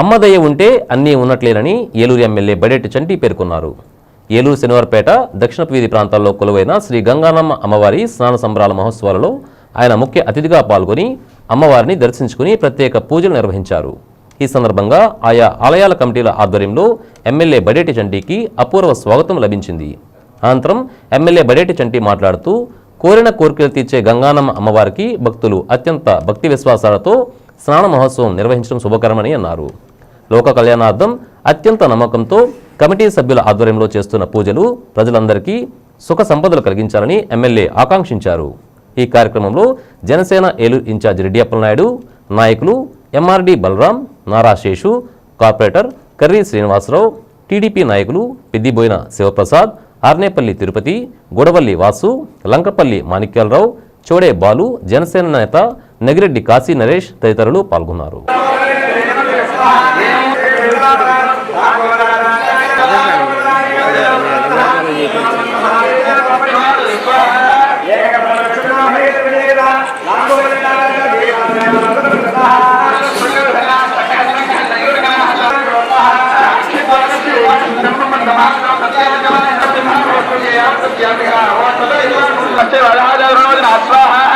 అమ్మదయ్య ఉంటే అన్నీ ఉన్నట్లేనని ఏలూరు ఎమ్మెల్యే బడేటి చంటి పేర్కొన్నారు. ఏలూరు శనివారపేట దక్షిణపు వీధి ప్రాంతాల్లో కొలువైన శ్రీ గంగానమ్మ అమ్మవారి స్నాన సంబరాల మహోత్సవాలలో ఆయన ముఖ్య అతిథిగా పాల్గొని అమ్మవారిని దర్శించుకుని ప్రత్యేక పూజలు నిర్వహించారు. ఈ సందర్భంగా ఆయా ఆలయాల కమిటీల ఆధ్వర్యంలో ఎమ్మెల్యే బడేటి చంటికి అపూర్వ స్వాగతం లభించింది. అనంతరం ఎమ్మెల్యే బడేటి చంటి మాట్లాడుతూ కోరిన కోరికలు తీర్చే గంగానమ్మ అమ్మవారికి భక్తులు అత్యంత భక్తి విశ్వాసాలతో స్నాన మహోత్సవం నిర్వహించడం శుభకరమని అన్నారు. లోక కళ్యాణార్థం అత్యంత నమ్మకంతో కమిటీ సభ్యుల ఆధ్వర్యంలో చేస్తున్న పూజలు ప్రజలందరికీ సుఖ సంపదలు కలిగించాలని ఎమ్మెల్యే ఆకాంక్షించారు. ఈ కార్యక్రమంలో జనసేన ఏలూరు ఇన్ఛార్జ్ రెడ్డియప్పలనాయుడు నాయకులు MRD Balaram Nara Seshu corporator Karri Srinivasarao TDP నాయకులు పెద్దిబోయిన శివప్రసాద్ ఆర్నేపల్లి తిరుపతి గొడవల్లి వాసు లంకపల్లి మాణిక్యాలరావు చోడే బాలు జనసేన నేత నగిరెడ్డి కాశీ నరేష్ తదితరులు పాల్గొన్నారు. అశ్వాహ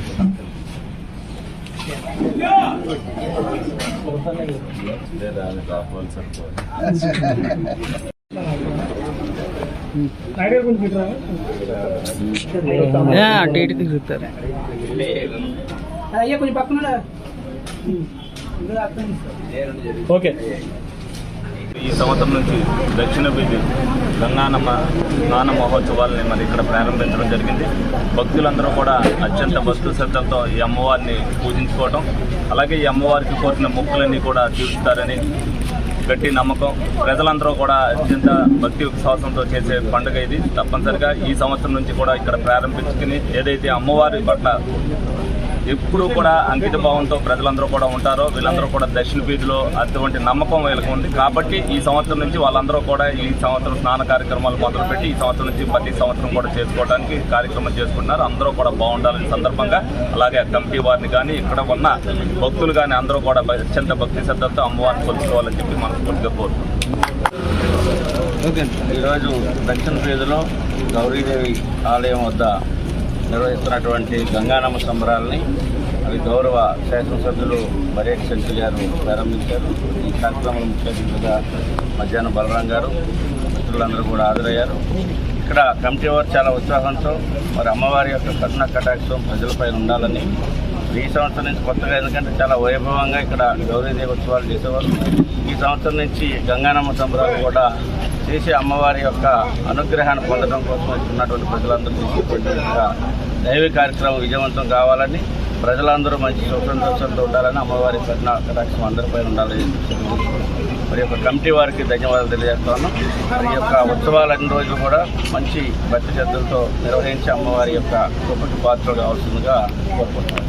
అటు ఇటు తిరుగుతారు. అయ్యా కొంచెం పక్కన ఓకే. ఈ సంవత్సరం నుంచి దక్షిణ వీధి గంగానమ్మ స్నాన మహోత్సవాలని మరి ఇక్కడ ప్రారంభించడం జరిగింది. భక్తులందరూ కూడా అత్యంత భక్తు శ్రద్ధలతో ఈ అమ్మవారిని పూజించుకోవటం అలాగే ఈ అమ్మవారికి కోరిన మొక్కులన్నీ కూడా తీరుస్తారని గట్టి నమ్మకం. ప్రజలందరూ కూడా అత్యంత భక్తి విశ్వాసంతో చేసే పండుగ ఇది. తప్పనిసరిగా ఈ సంవత్సరం నుంచి కూడా ఇక్కడ ప్రారంభించుకుని ఏదైతే అమ్మవారి పట్ల ఎప్పుడూ కూడా అంకిత భావంతో ప్రజలందరూ కూడా ఉంటారో. వీళ్ళందరూ కూడా దక్షిణ వీధిలో అటువంటి నమ్మకం వీళ్ళకి ఉంది కాబట్టి ఈ సంవత్సరం నుంచి వాళ్ళందరూ కూడా ఈ సంవత్సరం స్నాన కార్యక్రమాలు మొదలుపెట్టి ఈ సంవత్సరం నుంచి ప్రతి సంవత్సరం కూడా చేసుకోవడానికి కార్యక్రమం చేసుకుంటున్నారు. అందరూ కూడా బాగుండాలని సందర్భంగా అలాగే కమిటీ వారిని కానీ ఇక్కడ ఉన్న భక్తులు కానీ అందరూ కూడా అత్యంత భక్తి శ్రద్ధలతో అమ్మవారిని కొలుసుకోవాలని చెప్పి మనస్ఫూర్తిగా కోరుకుంటున్నాం. ఈరోజు దక్షిణ వీధిలో గౌరీదేవి ఆలయం వద్ద నిర్వహిస్తున్నటువంటి గంగానమ్మ సంబరాలని అవి గౌరవ శాసనసభ్యులు బరేట్ శంకర్ గారు ప్రారంభించారు. ఈ కార్యక్రమంలో ముఖ్య అతిథిగా మధ్యాహ్నం బలరాం గారు మిత్రులందరూ కూడా హాజరయ్యారు. ఇక్కడ కమిటీ వారు చాలా ఉత్సాహంతో మరి అమ్మవారి యొక్క కరుణ కటాక్షం ప్రజలపై ఉండాలని ఈ సంవత్సరం నుంచి కొత్తగా ఎందుకంటే చాలా వైభవంగా ఇక్కడ గౌరీదేవి ఉత్సవాలు చేసేవారు. ఈ సంవత్సరం నుంచి గంగానమ్మ సంబరాలు కూడా చేసి అమ్మవారి యొక్క అనుగ్రహాన్ని పొందడం కోసం ఉన్నటువంటి ప్రజలందరూ తీసుకుంటే దైవ కార్యక్రమం విజయవంతం కావాలని ప్రజలందరూ మంచి సుఖంతో ఉండాలని అమ్మవారి కరుణ కటాక్షం అందరిపై ఉండాలని మరి యొక్క కమిటీ వారికి ధన్యవాదాలు తెలియజేస్తాను. మరి ఈ యొక్క ఉత్సవాలన్ని రోజులు కూడా మంచి భక్తి శ్రద్ధలతో నిర్వహించి అమ్మవారి యొక్క గొప్పటి పాత్ర కావాల్సిందిగా కోరుకుంటున్నాను.